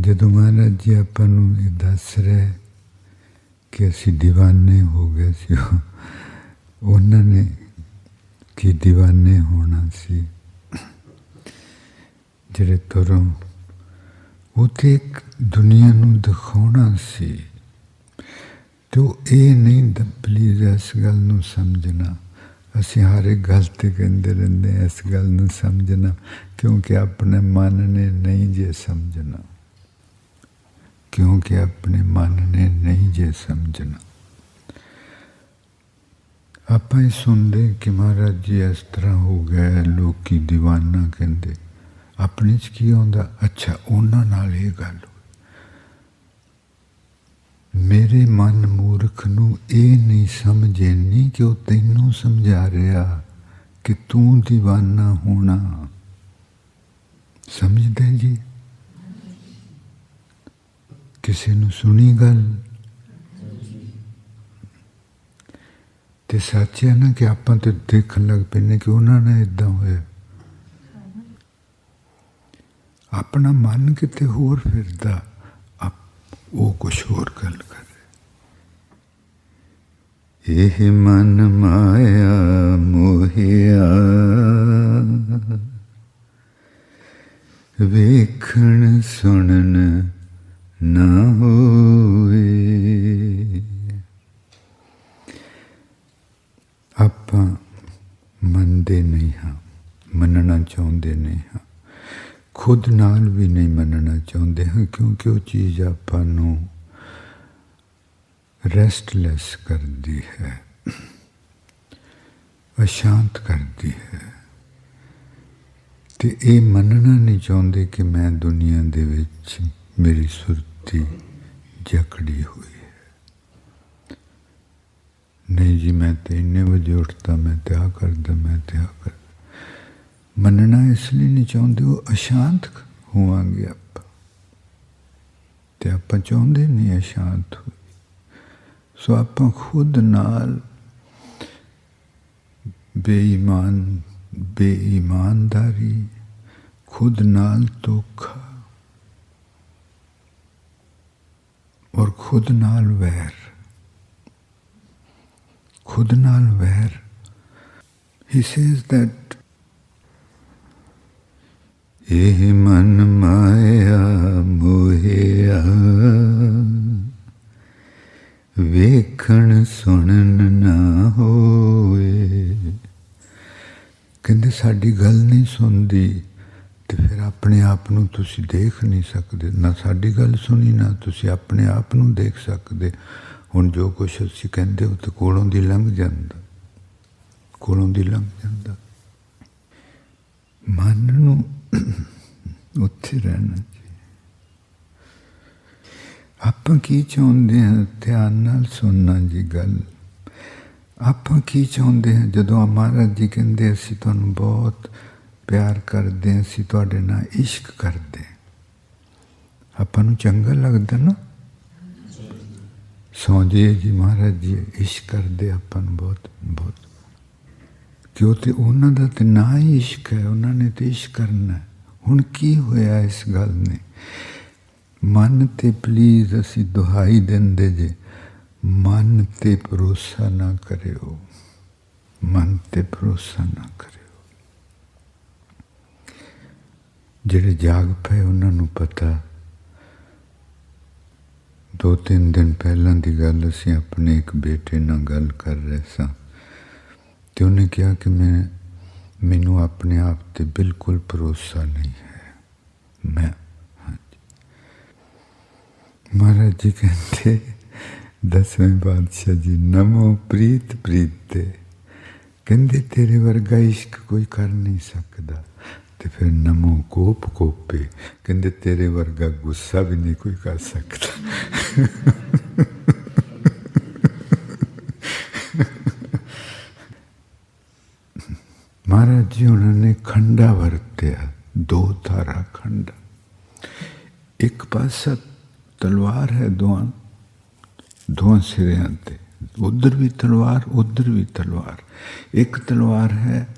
ਜਦੋਂ ਮਹਾਰਾਜ ਜੀ ਆਪਾਂ ਨੂੰ ਇਹ ਦੱਸ ਰਹੇ ਕਿ ਅਸੀਂ دیਵਾਨੇ ਹੋ ਗਏ ਸੀ, ਉਹਨਾਂ ਨੇ ਕੀ دیਵਾਨੇ ਹੋਣਾ ਸੀ। ਜਿਹੜੇ ਤੁਰੋਂ ਉਥੇ ਦੁਨੀਆ ਨੂੰ ਦਿਖਾਉਣਾ ਸੀ, ਤੇ ਇਹ ਨਹੀਂ ਪਲੀਜ਼ ਇਸ ਗੱਲ ਨੂੰ ਸਮਝਣਾ। ਅਸੀਂ ਹਰ ਇੱਕ ਗੱਲ ਤੇ ਕਹਿੰਦੇ ਰਹਿੰਦੇ ਇਸ ਗੱਲ ਨੂੰ ਸਮਝਣਾ, ਕਿਉਂਕਿ ਆਪਣੇ ਮਨ ਨੇ ਨਹੀਂ ਜੇ ਸਮਝਣਾ। ਕਿਉਂਕਿ ਆਪਣੇ ਮਨ ਨੇ ਨਹੀਂ ਜੇ ਸਮਝਣਾ। ਆਪਾਂ ਹੀ ਸੁਣਦੇ ਕਿ ਮਹਾਰਾਜ ਜੀ ਇਸ ਤਰ੍ਹਾਂ ਹੋ ਗਿਆ ਲੋਕੀ دیਵਾਨਾ ਕਹਿੰਦੇ, ਆਪਣੇ ਚ ਕੀ ਆਉਂਦਾ? ਅੱਛਾ, ਉਹਨਾਂ ਨਾਲ ਇਹ ਗੱਲ ਮੇਰੇ ਮਨ ਮੂਰਖ ਨੂੰ ਇਹ ਨਹੀਂ ਸਮਝੇ ਨਹੀਂ ਕਿ ਉਹ ਤੈਨੂੰ ਸਮਝਾ ਰਿਹਾ ਕਿ ਤੂੰ دیਵਾਨਾ ਹੋਣਾ। ਸਮਝਦੇ ਜੀ? ਕਿਸੇ ਨੂੰ ਸੁਣੀ ਗੱਲ ਤੇ ਸੱਚ ਹੈ ਨਾ ਕਿ ਆਪਾਂ ਤੇ ਦੇਖਣ ਲੱਗ ਪੈਨੇ ਕਿ ਉਹਨਾਂ ਨੇ ਇਦਾਂ ਹੋਇਆ ਆਪਣਾ ਮਨ ਕਿਤੇ ਹੋਰ ਫਿਰਦਾ ਆਪ- ਉਹ ਕੁਛ ਹੋਰ ਗੱਲ ਕਰ ਇਹ ਮਨ ਮਾਇਆ ਮੋਹਿਆ ਵੇਖਣ ਸੁਣਨ ਨਾ ਹੋਏ ਆਪਾਂ ਮੰਨਦੇ ਨਹੀਂ ਹਾਂ, ਮੰਨਣਾ ਚਾਹੁੰਦੇ ਨਹੀਂ ਹਾਂ। ਖੁਦ ਨਾਲ ਵੀ ਨਹੀਂ ਮੰਨਣਾ ਚਾਹੁੰਦੇ ਹਾਂ, ਕਿਉਂਕਿ ਉਹ ਚੀਜ਼ ਆਪਾਂ ਨੂੰ ਰੈਸਟਲੈਸ ਕਰਦੀ ਹੈ, ਅਸ਼ਾਂਤ ਕਰਦੀ ਹੈ। ਤੇ ਇਹ ਮੰਨਣਾ ਨਹੀਂ ਚਾਹੁੰਦੇ ਕਿ ਮੈਂ ਦੁਨੀਆ ਦੇ ਵਿੱਚ ਮੇਰੀ ਸੁਰਤੀ ਜਕੜੀ ਹੋਈ ਹੈ। ਨਹੀਂ ਜੀ, ਮੈਂ ਤੇ ਇੰਨੇ ਵਜੇ ਉੱਠਦਾ, ਮੈਂ ਤੇ ਕਰਦਾ, ਮੈਂ ਤੇ ਕਰ ਮੰਨਣਾ ਇਸ ਲਈ ਨਹੀਂ ਚਾਹੁੰਦੇ, ਉਹ ਅਸ਼ਾਂਤ ਹੋਵਾਂਗੇ ਆਪਾਂ। ਤੇ ਆਪਾਂ ਚਾਹੁੰਦੇ ਨਹੀਂ ਅਸ਼ਾਂਤ ਹੋਈ ਸੋ ਆਪਾਂ ਖੁਦ ਨਾਲ ਬੇਈਮਾਨ, ਬੇਈਮਾਨਦਾਰੀ, ਖੁਦ ਨਾਲ ਧੋਖਾ ਔਰ ਖੁਦ ਨਾਲ ਵੈਰ। ਖੁਦ ਨਾਲ ਵੈਰ। He says that, ਇਹ ਮਨ ਮਾਇਆ ਮੋਹਿਆ। ਵੇਖਣ ਸੁਣਨ ਨਾ ਹੋਏ। ਕਹਿੰਦੇ ਸਾਡੀ ਗੱਲ ਨਹੀਂ ਸੁਣਦੀ। ਤੇ ਫਿਰ ਆਪਣੇ ਆਪ ਨੂੰ ਤੁਸੀਂ ਦੇਖ ਨਹੀਂ ਸਕਦੇ। ਨਾ ਸਾਡੀ ਗੱਲ ਸੁਣੀ, ਨਾ ਤੁਸੀਂ ਆਪਣੇ ਆਪ ਨੂੰ ਦੇਖ ਸਕਦੇ। ਹੁਣ ਜੋ ਕੁਛ ਅਸੀਂ ਕਹਿੰਦੇ ਉਹ ਤੇ ਕੋਲੋਂ ਦੀ ਲੰਘ ਜਾਂਦਾ। ਕੋਲੋਂ ਦੀ ਲੰਘ ਜਾਂਦਾ। ਮਨ ਨੂੰ ਉੱਥੇ ਰਹਿਣਾ ਚਾਹੀਦਾ। ਆਪਾਂ ਕੀ ਚਾਹੁੰਦੇ ਹਾਂ? ਧਿਆਨ ਨਾਲ ਸੁਣਨਾ ਜੀ ਗੱਲ। ਆਪਾਂ ਕੀ ਚਾਹੁੰਦੇ ਹਾਂ? ਜਦੋਂ ਮਹਾਰਾਜ ਜੀ ਕਹਿੰਦੇ, ਅਸੀਂ ਤੁਹਾਨੂੰ ਬਹੁਤ ਪਿਆਰ ਕਰਦੇ ਹਾਂ, ਅਸੀਂ ਤੁਹਾਡੇ ਨਾਲ ਇਸ਼ਕ ਕਰਦੇ ਆਪਾਂ ਨੂੰ ਚੰਗਾ ਲੱਗਦਾ ਨਾ? ਸੌਂਜੇ ਜੀ ਮਹਾਰਾਜ ਜੀ, ਇਸ਼ਕ ਕਰਦੇ ਆਪਾਂ ਨੂੰ ਬਹੁਤ ਬਹੁਤ। ਕਿਉਂ ਤੇ ਉਹਨਾਂ ਦਾ ਤੇ ਨਾ ਹੀ ਇਸ਼ਕ ਹੈ, ਉਹਨਾਂ ਨੇ ਤੇ ਇਸ਼ਕ ਕਰਨਾ ਹੁਣ ਕੀ ਹੋਇਆ ਇਸ ਗੱਲ ਨੇ? ਮਨ ਤੇ ਪਲੀਜ਼ ਅਸੀਂ ਦੁਹਾਈ ਦਿੰਦੇ ਜੇ, ਮਨ ਤੇ ਭਰੋਸਾ ਨਾ ਕਰਿਓ। ਮਨ ਤੇ ਭਰੋਸਾ ਨਾ ਕਰਿਓ। ਜਿਹੜੇ ਜਾਗ ਪਏ ਉਹਨਾਂ ਨੂੰ ਪਤਾ। ਦੋ ਤਿੰਨ ਦਿਨ ਪਹਿਲਾਂ ਦੀ ਗੱਲ ਅਸੀਂ ਆਪਣੇ ਇੱਕ ਬੇਟੇ ਨਾਲ ਗੱਲ ਕਰ ਰਹੇ ਸਾਂ ਤੇ ਉਹਨੇ ਕਿਹਾ ਕਿ ਮੈਂ, ਮੈਨੂੰ ਆਪਣੇ ਆਪ ਤੇ ਬਿਲਕੁਲ ਭਰੋਸਾ ਨਹੀਂ ਹੈ। ਮੈਂ, ਹਾਂਜੀ। ਮਹਾਰਾਜ ਜੀ ਕਹਿੰਦੇ, ਦਸਵੇਂ ਬਾਦਸ਼ਾਹ ਜੀ, ਨਮੋ ਪ੍ਰੀਤ ਪ੍ਰੀਤ। ਤੇ ਕਹਿੰਦੇ, ਤੇਰੇ ਵਰਗਾ ਇਸ਼ਕ ਕੋਈ ਕਰ ਨਹੀਂ ਸਕਦਾ। ਤੇ ਫਿਰ ਨਮੋ ਕੋਪ ਕੋਪੇ। ਕਹਿੰਦੇ, ਤੇਰੇ ਵਰਗਾ ਗੁੱਸਾ ਵੀ ਨਹੀਂ ਕੋਈ ਕਰ ਸਕਦਾ। ਮਹਾਰਾਜ ਜੀ, ਉਹਨਾਂ ਨੇ ਖੰਡਾ ਵਰਤਿਆ, ਦੋ ਧਾਰਾ ਖੰਡਾ। ਇੱਕ ਪਾਸਾ ਤਲਵਾਰ ਹੈ ਦੋਹਾਂ ਦੋਹਾਂ ਸਿਰਿਆਂ ਤੇ। ਉਧਰ ਵੀ ਤਲਵਾਰ, ਉਧਰ ਵੀ ਤਲਵਾਰ। ਇੱਕ ਤਲਵਾਰ ਹੈ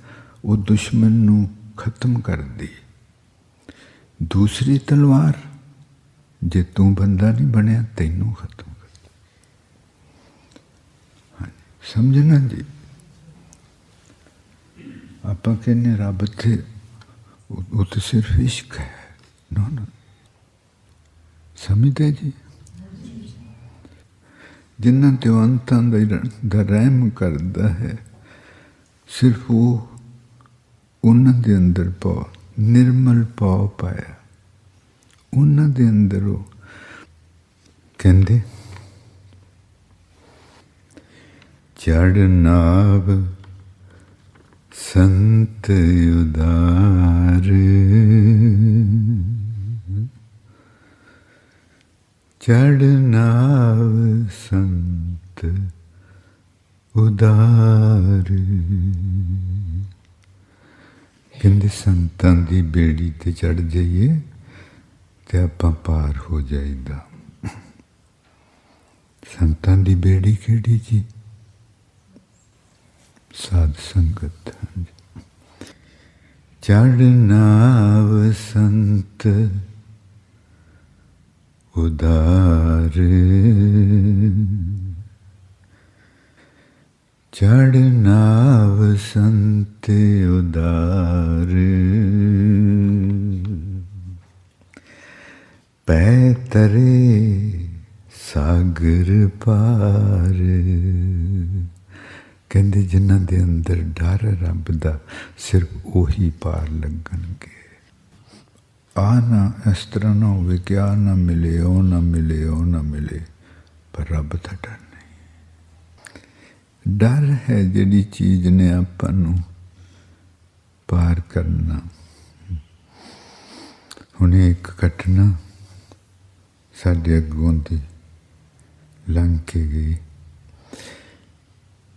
ਉਹ ਦੁਸ਼ਮਣ ਨੂੰ ਖਤਮ ਕਰਦੀ ਦੂਸਰੀ ਤਲਵਾਰ, ਜੇ ਤੂੰ ਬੰਦਾ ਨਹੀਂ ਬਣਿਆ, ਤੈਨੂੰ ਖਤਮ ਕਰ ਹਾਂ ਸਮਝਣਾ ਜੀ? ਆਪਾਂ ਕਹਿੰਦੇ ਰੱਬ ਤੇ ਉਹ ਉਹ ਤਾਂ ਸਿਰਫ ਇਸ਼ਕ ਹੈ। ਨਾ ਨਾ। ਸਮਝਦੇ ਜੀ? ਜਿਨ੍ਹਾਂ ਤੇ ਅੰਤਾਂ ਦਾ ਰਹਿਮ ਕਰਦਾ ਹੈ, ਸਿਰਫ ਉਹ ਉਹਨਾਂ ਦੇ ਅੰਦਰ ਪਾ ਨਿਰਮਲ ਪਾਉ ਪਾਇਆ। ਉਹਨਾਂ ਦੇ ਅੰਦਰ ਉਹ ਕਹਿੰਦੇ ਚੜ ਨਾਵ ਸੰਤ ਉਦਾਰ। ਚੜ ਨਾਵ ਸੰਤ ਉਦਾਰ। ਕਹਿੰਦੇ, ਸੰਤਾਂ ਦੀ ਬੇੜੀ ਤੇ ਚੜ ਜਾਈਏ ਤੇ ਆਪਾਂ ਪਾਰ ਹੋ ਜਾਈਦਾ। ਸੰਤਾਂ ਦੀ ਬੇੜੀ ਕਿਹੜੀ ਜੀ? ਸਾਧ ਸੰਗਤ। ਚੜ ਨਾਵ ਸੰਤ, ਉਦਾਰ। ਚੜ ਨਾਵ ਸੰਤ ਉਦਾਰ। ਪੈ ਤਰੇ ਸਾਗਰ ਪਾਰ। ਕਹਿੰਦੇ ਜਿਨ੍ਹਾਂ ਦੇ ਅੰਦਰ ਡਰ ਰੱਬ ਦਾ, ਸਿਰਫ ਉਹੀ ਪਾਰ ਲੱਗਣਗੇ। ਆ ਨਾ ਇਸ ਤਰ੍ਹਾਂ ਨਾ ਹੋਵੇ ਕਿ ਆ ਨਾ ਮਿਲੇ, ਉਹ ਨਾ ਮਿਲੇ, ਉਹ ਨਾ ਮਿਲੇ, ਪਰ ਰੱਬ ਦਾ ਡਰ ਡਰ ਹੈ ਜਿਹੜੀ ਚੀਜ਼ ਨੇ ਆਪਾਂ ਨੂੰ ਪਾਰ ਕਰਨਾ। ਹੁਣ ਇੱਕ ਘਟਨਾ ਸਾਡੇ ਅੱਗੋਂ ਦੀ ਲੰਘ ਕੇ ਗਈ।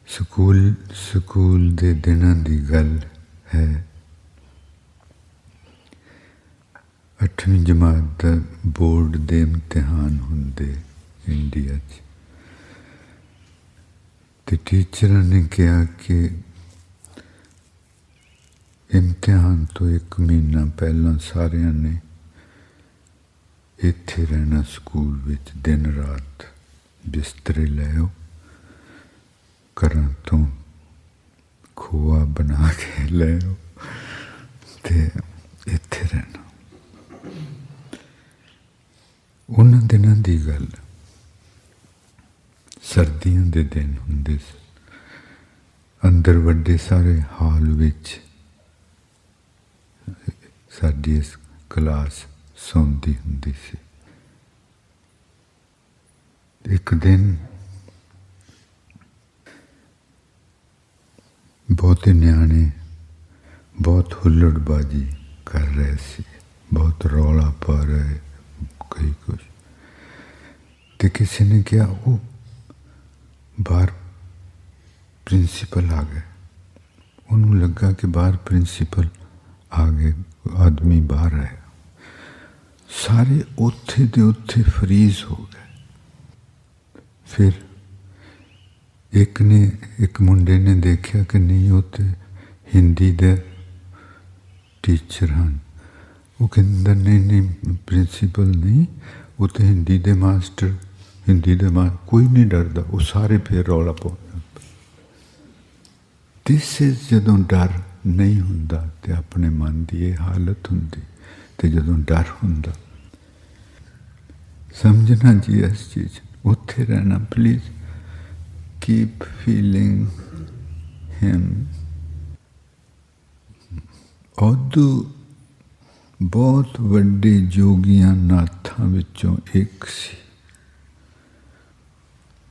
ਸਕੂਲ ਸਕੂਲ ਦੇ ਦਿਨਾਂ ਦੀ ਗੱਲ ਹੈ। ਅੱਠਵੀਂ ਜਮਾਤ ਦਾ ਬੋਰਡ ਦੇ ਇਮਤਿਹਾਨ ਹੁੰਦੇ ਇੰਡੀਆ 'ਚ। ਤੇ ਟੀਚਰਾਂ ਨੇ ਕਿਹਾ ਕਿ ਇਮਤਿਹਾਨ ਤੋਂ ਇੱਕ ਮਹੀਨਾ ਪਹਿਲਾਂ ਸਾਰਿਆਂ ਨੇ ਇੱਥੇ ਰਹਿਣਾ ਸਕੂਲ ਵਿੱਚ ਦਿਨ ਰਾਤ ਬਿਸਤਰੇ ਲੈ ਘਰਾਂ ਤੋਂ ਖੋਆ ਬਣਾ ਕੇ ਲੈ ਆਓ ਤੇ ਇੱਥੇ ਰਹਿਣਾ। ਉਹਨਾਂ ਦਿਨਾਂ ਦੀ ਗੱਲ। ਸਰਦੀਆਂ ਦੇ ਦਿਨ ਹੁੰਦੇ ਸੀ ਅੰਦਰ ਵੱਡੇ ਸਾਰੇ ਹਾਲ ਵਿੱਚ ਸਾਡੀ ਇਸ ਕਲਾਸ ਸੌਂਦੀ ਹੁੰਦੀ ਸੀ। ਇੱਕ ਦਿਨ ਬਹੁਤੇ ਨਿਆਣੇ ਬਹੁਤ ਹੁੱਲੜਬਾਜੀ ਕਰ ਰਹੇ ਸੀ। ਬਹੁਤ ਰੌਲਾ ਪਾ ਰਹੇ ਕਈ ਕੁਝ ਤੇ ਕਿਸੇ ਨੇ ਕਿਹਾ, ਉਹ ਬਾਹਰ ਪ੍ਰਿੰਸੀਪਲ ਆ ਗਏ। ਉਹਨੂੰ ਲੱਗਾ ਕਿ ਬਾਹਰ ਪ੍ਰਿੰਸੀਪਲ ਆ ਗਏ, ਆਦਮੀ ਬਾਹਰ ਆਇਆ। ਸਾਰੇ ਉੱਥੇ ਦੇ ਉੱਥੇ ਫਰੀਜ਼ ਹੋ ਗਏ। ਫਿਰ ਇੱਕ ਨੇ, ਇੱਕ ਮੁੰਡੇ ਨੇ ਦੇਖਿਆ ਕਿ ਨਹੀਂ ਉੱਥੇ ਹਿੰਦੀ ਦੇ ਟੀਚਰ ਹਨ। ਉਹ ਕਹਿੰਦਾ, ਨਹੀਂ ਨਹੀਂ, ਪ੍ਰਿੰਸੀਪਲ ਨਹੀਂ, ਉਹ ਤੇ ਹਿੰਦੀ ਦੇ ਮਾਸਟਰ ਹਿੰਦੀ ਦੇ ਮਾਂ ਕੋਈ ਨਹੀਂ ਡਰਦਾ, ਉਹ ਸਾਰੇ ਫੇਰ ਰੌਲਾ ਪਾਉਂਦੇ ਦਿਸ ਇਜ਼ ਜਦੋਂ ਡਰ ਨਹੀਂ ਹੁੰਦਾ ਤੇ ਆਪਣੇ ਮਨ ਦੀ ਇਹ ਹਾਲਤ ਹੁੰਦੀ ਤੇ ਜਦੋਂ ਡਰ ਹੁੰਦਾ, ਸਮਝਣਾ ਜੀ ਇਸ ਚੀਜ਼, ਉੱਥੇ ਰਹਿਣਾ ਪਲੀਜ਼ ਕੀਪ ਫੀਲਿੰਗ ਹਿਮ ਉਦੋਂ ਬਹੁਤ ਵੱਡੇ ਜੋਗੀਆਂ ਨਾਥਾਂ ਵਿੱਚੋਂ ਇੱਕ ਸੀ।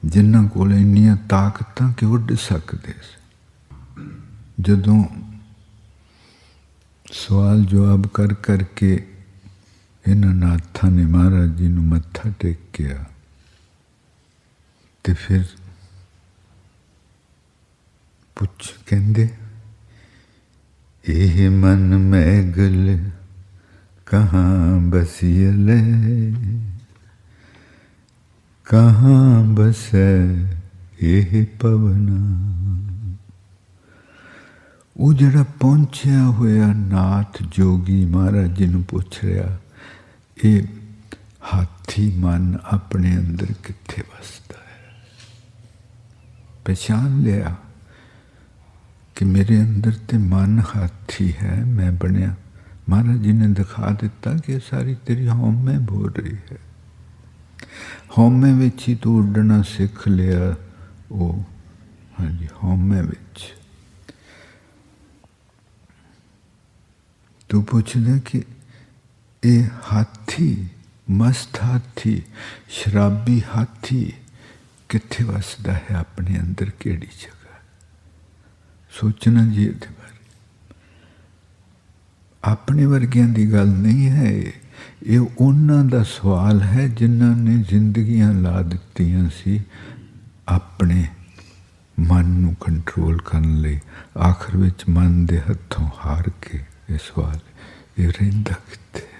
ਜਿਨ੍ਹਾਂ ਕੋਲ ਇੰਨੀਆਂ ਤਾਕਤਾਂ ਕਿ ਉੱਡ ਸਕਦੇ ਸੀ। ਜਦੋਂ ਸਵਾਲ ਜਵਾਬ ਕਰ ਕਰਕੇ ਇਹਨਾਂ ਨਾਥਾਂ ਨੇ ਮਹਾਰਾਜ ਜੀ ਨੂੰ ਮੱਥਾ ਟੇਕਿਆ ਤੇ ਫਿਰ ਪੁੱਛ ਕਹਿੰਦੇ, ਇਹ ਮਨ ਮੈਗਲ ਕਹਾਂ ਬਸੀਲੇ ਕਹਾਂ ਬਸੈ ਇਹ ਪਵਨਾ? ਉਹ ਜਿਹੜਾ ਪਹੁੰਚਿਆ ਹੋਇਆ ਨਾਥ ਜੋਗੀ ਮਹਾਰਾਜ ਜੀ ਨੂੰ ਪੁੱਛ ਰਿਹਾ, ਇਹ ਹਾਥੀ ਮਨ ਆਪਣੇ ਅੰਦਰ ਕਿੱਥੇ ਵਸਦਾ ਹੈ? ਪਛਾਣ ਲਿਆ ਕਿ ਮੇਰੇ ਅੰਦਰ ਤੇ ਮਨ ਹਾਥੀ ਹੈ, ਮੈਂ ਬਣਿਆ। ਮਹਾਰਾਜ ਜੀ ਨੇ ਦਿਖਾ ਦਿੱਤਾ ਕਿ ਸਾਰੀ ਤੇਰੀ ਹਉਮੈ ਬੋਲ ਰਹੀ ਹੈ। ਹਉਮੈ ਵਿੱਚ ਹੀ ਤੂੰ ਉੱਡਣਾ ਸਿੱਖ ਲਿਆ ਉਹ ਹਾਂਜੀ, ਹਉਮੈ ਵਿੱਚ। ਤੂੰ ਪੁੱਛਦਾ ਕਿ ਇਹ ਹਾਥੀ, ਮਸਤ ਹਾਥੀ, ਸ਼ਰਾਬੀ ਹਾਥੀ ਕਿੱਥੇ ਵਸਦਾ ਹੈ ਆਪਣੇ ਅੰਦਰ, ਕਿਹੜੀ ਜਗ੍ਹਾ? ਸੋਚਣਾ ਜੀ ਇਹਦੇ ਬਾਰੇ। ਆਪਣੇ ਵਰਗਿਆਂ ਦੀ ਗੱਲ ਨਹੀਂ ਹੈ ਇਹ। ਇਹ ਉਹਨਾਂ ਦਾ ਸਵਾਲ ਹੈ ਜਿਨ੍ਹਾਂ ਨੇ ਜ਼ਿੰਦਗੀਆਂ ਲਾ ਦਿੱਤੀਆਂ ਸੀ ਆਪਣੇ ਮਨ ਨੂੰ ਕੰਟਰੋਲ ਕਰਨ ਲਈ। ਆਖਰ ਵਿੱਚ ਮਨ ਦੇ ਹੱਥੋਂ ਹਾਰ ਕੇ ਇਹ ਸਵਾਲ ਇਹ ਰਹਿੰਦਾ ਕਿੱਥੇ?